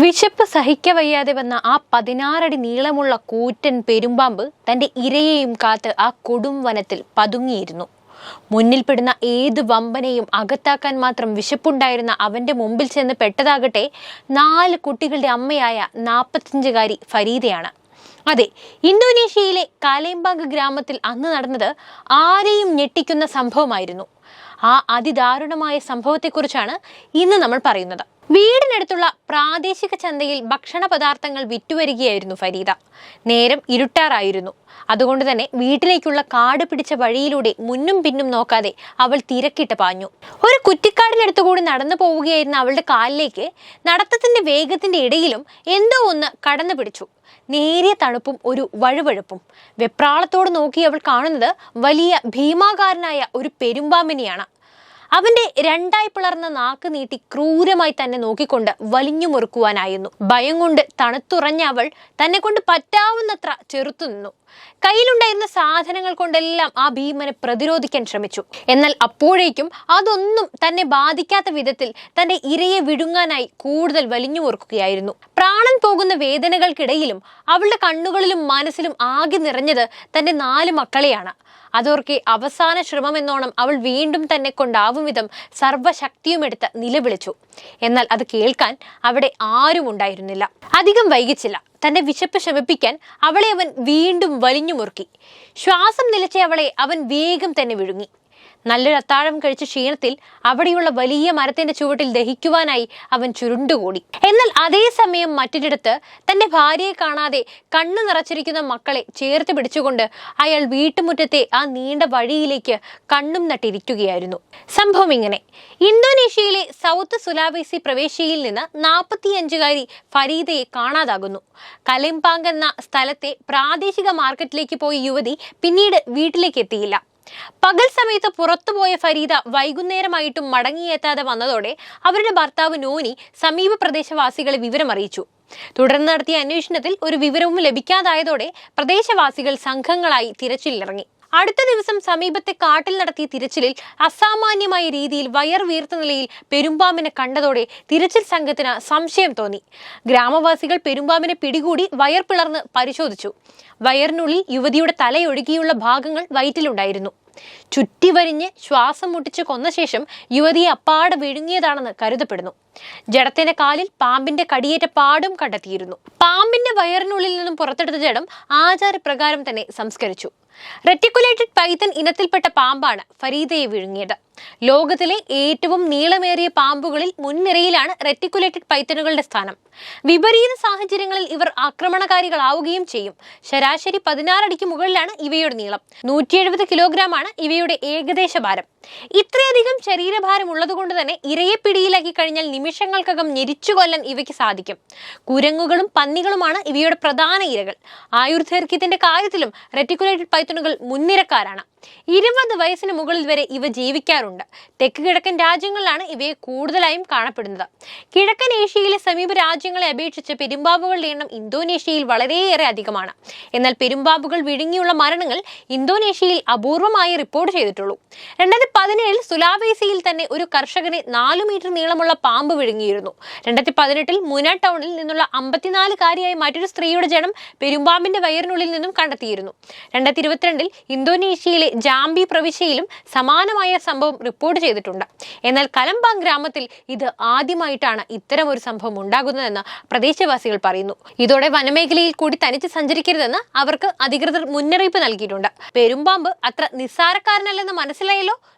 വിശപ്പ് സഹിക്കവയ്യാതെ വന്ന ആ പതിനാറടി നീളമുള്ള കൂറ്റൻ പെരുമ്പാമ്പ് തന്റെ ഇരയെയും കാത്ത് ആ കൊടും വനത്തിൽ പതുങ്ങിയിരുന്നു. മുന്നിൽപ്പെടുന്ന ഏത് വമ്പനെയും അകത്താക്കാൻ മാത്രം വിശപ്പുണ്ടായിരുന്ന അവന്റെ മുമ്പിൽ ചെന്ന് പെട്ടതാകട്ടെ നാല് കുട്ടികളുടെ അമ്മയായ നാൽപ്പത്തഞ്ചുകാരി ഫരീദയാണ്. അതെ ഇന്തോനേഷ്യയിലെ കാലേംബാഗ് ഗ്രാമത്തിൽ അന്ന് നടന്നത് ആരെയും ഞെട്ടിക്കുന്ന സംഭവമായിരുന്നു. ആ അതിദാരുണമായ സംഭവത്തെക്കുറിച്ചാണ് ഇന്ന് നമ്മൾ പറയുന്നത്. വീടിനടുത്തുള്ള പ്രാദേശിക ചന്തയിൽ ഭക്ഷണ പദാർത്ഥങ്ങൾ വിറ്റുവരികയായിരുന്നു ഫരീദ. നേരം ഇരുട്ടാറായിരുന്നു. അതുകൊണ്ട് തന്നെ വീട്ടിലേക്കുള്ള കാട് പിടിച്ച വഴിയിലൂടെ മുന്നും പിന്നും നോക്കാതെ അവൾ തിരക്കിട്ട് പാഞ്ഞു. ഒരു കുറ്റിക്കാടിനടുത്തു കൂടി നടന്നു പോവുകയായിരുന്ന അവളുടെ കാലിലേക്ക് നടത്തത്തിന്റെ വേഗത്തിന്റെ ഇടയിലും എന്തോ ഒന്ന് കടന്നു പിടിച്ചു. നേരിയ തണുപ്പും ഒരു വഴുവഴുപ്പും. വെപ്രാളത്തോട് നോക്കി അവൾ കാണുന്നത് വലിയ ഭീമാകാരനായ ഒരു പെരുമ്പാമ്പിനെയാണ്. അവന്റെ രണ്ടായി പിളർന്ന നാക്ക് നീട്ടി ക്രൂരമായി തന്നെ നോക്കിക്കൊണ്ട് വലിഞ്ഞു മുറുക്കുവാനായിരുന്നു. ഭയം കൊണ്ട് തണുത്തുറഞ്ഞ അവൾ തന്നെ കൊണ്ട് പറ്റാവുന്നത്ര ചെറുത്തു നിന്നു. കയ്യിലുണ്ടായിരുന്ന സാധനങ്ങൾ കൊണ്ടെല്ലാം ആ ഭീമനെ പ്രതിരോധിക്കാൻ ശ്രമിച്ചു. എന്നാൽ അപ്പോഴേക്കും അതൊന്നും തന്നെ ബാധിക്കാത്ത വിധത്തിൽ തന്റെ ഇരയെ വിഴുങ്ങാനായി കൂടുതൽ വലിഞ്ഞു മുറുക്കുകയായിരുന്നു. പ്രാണൻ പോകുന്ന വേദനകൾക്കിടയിലും അവളുടെ കണ്ണുകളിലും മനസ്സിലും ആകെ നിറഞ്ഞത് തന്റെ നാല് മക്കളെയാണ്. അതോർക്കെ അവസാന ശ്രമമെന്നോണം അവൾ വീണ്ടും തന്നെ കൊണ്ടാവും വിധം സർവശക്തിയുമെടുത്ത് നിലവിളിച്ചു. എന്നാൽ അത് കേൾക്കാൻ അവിടെ ആരും ഉണ്ടായിരുന്നില്ല. അധികം വൈകിച്ചില്ല. തന്റെ വിശപ്പ് ശമിപ്പിക്കാൻ അവളെ അവൻ വീണ്ടും വലിഞ്ഞു മുറുക്കി ശ്വാസം നിലച്ച അവളെ അവൻ വേഗം തന്നെ വിഴുങ്ങി. നല്ലൊരു അത്താഴം കഴിച്ച ക്ഷീണത്തിൽ അവിടെയുള്ള വലിയ മരത്തിന്റെ ചുവട്ടിൽ ദഹിക്കുവാനായി അവൻ ചുരുണ്ടുകൂടി. എന്നാൽ അതേസമയം മറ്റൊരിടത്ത് തന്റെ ഭാര്യയെ കാണാതെ കണ്ണു നിറച്ചിരിക്കുന്ന മക്കളെ ചേർത്ത് പിടിച്ചുകൊണ്ട് അയാൾ വീട്ടുമുറ്റത്തെ ആ നീണ്ട വഴിയിലേക്ക് കണ്ണും നട്ടിരിക്കുകയായിരുന്നു. സംഭവം ഇങ്ങനെ. ഇന്തോനേഷ്യയിലെ സൗത്ത് സുലാവേസി പ്രവേശിയിൽ നിന്ന് നാൽപ്പത്തിയഞ്ചുകാരി ഫരീദയെ കാണാതാകുന്നു. കലിംപാങ് എന്ന സ്ഥലത്തെ പ്രാദേശിക മാർക്കറ്റിലേക്ക് പോയ യുവതി പിന്നീട് വീട്ടിലേക്ക് എത്തിയില്ല. പകൽ സമയത്ത് പുറത്തുപോയ ഫരീദ വൈകുന്നേരമായിട്ടും മടങ്ങിയെത്താതെ വന്നതോടെ അവരുടെ ഭർത്താവ് നോനി സമീപ പ്രദേശവാസികളെ വിവരമറിയിച്ചു. തുടർന്ന് നടത്തിയ അന്വേഷണത്തിൽ ഒരു വിവരവും ലഭിക്കാതായതോടെ പ്രദേശവാസികൾ സംഘങ്ങളായി തിരച്ചിലിറങ്ങി. അടുത്ത ദിവസം സമീപത്തെ കാട്ടിൽ നടത്തിയ തിരച്ചിലിൽ അസാമാന്യമായ രീതിയിൽ വയർ വീർത്ത നിലയിൽ പെരുമ്പാമ്പിനെ കണ്ടതോടെ തിരച്ചിൽ സംഘത്തിന് സംശയം തോന്നി. ഗ്രാമവാസികൾ പെരുമ്പാമ്പിനെ പിടികൂടി വയർ പിളർന്ന് പരിശോധിച്ചു. വയറിനുള്ളിൽ യുവതിയുടെ തലയൊഴുകിയുള്ള ഭാഗങ്ങൾ വയറ്റിലുണ്ടായിരുന്നു. ചുറ്റിവരിഞ്ഞ് ശ്വാസം മുട്ടിച്ച് കൊന്ന ശേഷം യുവതിയെ അപ്പാടെ വിഴുങ്ങിയതാണെന്ന് കരുതപ്പെടുന്നു. ജഡത്തിന്റെ കാലിൽ പാമ്പിന്റെ കടിയേറ്റ പാടും കണ്ടെത്തിയിരുന്നു. പാമ്പിന്റെ വയറിനുള്ളിൽ നിന്നും പുറത്തെടുത്ത ജഡം ആചാരപ്രകാരം തന്നെ സംസ്കരിച്ചു. റെറ്റിക്കുലേറ്റഡ് പൈത്തൻ ഇനത്തിൽപ്പെട്ട പാമ്പാണ് ഫരീദയെ വിഴുങ്ങിയത്. ലോകത്തിലെ ഏറ്റവും നീളമേറിയ പാമ്പുകളിൽ മുൻനിരയിലാണ് റെറ്റിക്കുലേറ്റഡ് പൈത്തനുകളുടെ സ്ഥാനം. വിപരീത സാഹചര്യങ്ങളിൽ ഇവർ ആക്രമണകാരികളാവുകയും ചെയ്യും. ശരാശരി പതിനാറടിക്ക് മുകളിലാണ് ഇവയുടെ നീളം. നൂറ്റി എഴുപത് കിലോഗ്രാമാണ് ഇവയുടെ ഏകദേശ ഭാരം. ഇത്രയധികം ശരീരഭാരം ഉള്ളതുകൊണ്ട് തന്നെ ഇരയെ പിടിയിലാക്കി കഴിഞ്ഞാൽ നിമിഷങ്ങൾക്കകം ഞെരിച്ചു കൊല്ലാൻ ഇവയ്ക്ക് സാധിക്കും. കുരങ്ങുകളും പന്നികളുമാണ് ഇവയുടെ പ്രധാന ഇരകൾ. ആയുർദൈർഘ്യത്തിന്റെ കാര്യത്തിലും റെറ്റിക്കുലേറ്റഡ് പൈത്തണുകൾ മുൻനിരക്കാരാണ്. ഇരുപത് വയസ്സിന് മുകളിൽ വരെ ഇവ ജീവിക്കാറുണ്ട്. തെക്ക് കിഴക്കൻ രാജ്യങ്ങളിലാണ് ഇവയെ കൂടുതലായും കാണപ്പെടുന്നത്. കിഴക്കൻ ഏഷ്യയിലെ സമീപ രാജ്യങ്ങളെ അപേക്ഷിച്ച് പെരുമ്പാമ്പുകളുടെ എണ്ണം ഇന്തോനേഷ്യയിൽ വളരെയേറെ അധികമാണ്. എന്നാൽ പെരുമ്പാമ്പുകൾ വിഴുങ്ങിയുള്ള മരണങ്ങൾ ഇന്തോനേഷ്യയിൽ അപൂർവമായി റിപ്പോർട്ട് ചെയ്തിട്ടുള്ളൂ. രണ്ടായിരത്തി പതിനേഴിൽ സുലാവേസിയിൽ തന്നെ ഒരു കർഷകനെ നാലു മീറ്റർ നീളമുള്ള പാമ്പ് വിഴുങ്ങിയിരുന്നു. രണ്ടായിരത്തി പതിനെട്ടിൽ മുന ടൗണിൽ നിന്നുള്ള അമ്പത്തിനാലുകാരിയായ മറ്റൊരു സ്ത്രീയുടെ ജനം പെരുമ്പാമ്പിന്റെ വയറിനുള്ളിൽ നിന്നും കണ്ടെത്തിയിരുന്നു. രണ്ടായിരത്തി ഇരുപത്തിരണ്ടിൽ ഇന്തോനേഷ്യയിലെ ജാംബി പ്രവിശ്യയിലും സമാനമായ സംഭവം റിപ്പോർട്ട് ചെയ്തിട്ടുണ്ട്. എന്നാൽ കലംബാങ് ഗ്രാമത്തിൽ ഇത് ആദ്യമായിട്ടാണ് ഇത്തരം ഒരു സംഭവം ഉണ്ടാകുന്നതെന്ന് പ്രദേശവാസികൾ പറയുന്നു. ഇതോടെ വനമേഖലയിൽ കൂടി തനിച്ച് സഞ്ചരിക്കരുതെന്ന് അവർക്ക് അധികൃതർ മുന്നറിയിപ്പ് നൽകിയിട്ടുണ്ട്. പെരുമ്പാമ്പ് അത്ര നിസ്സാരക്കാരനല്ലെന്ന് മനസ്സിലായല്ലോ?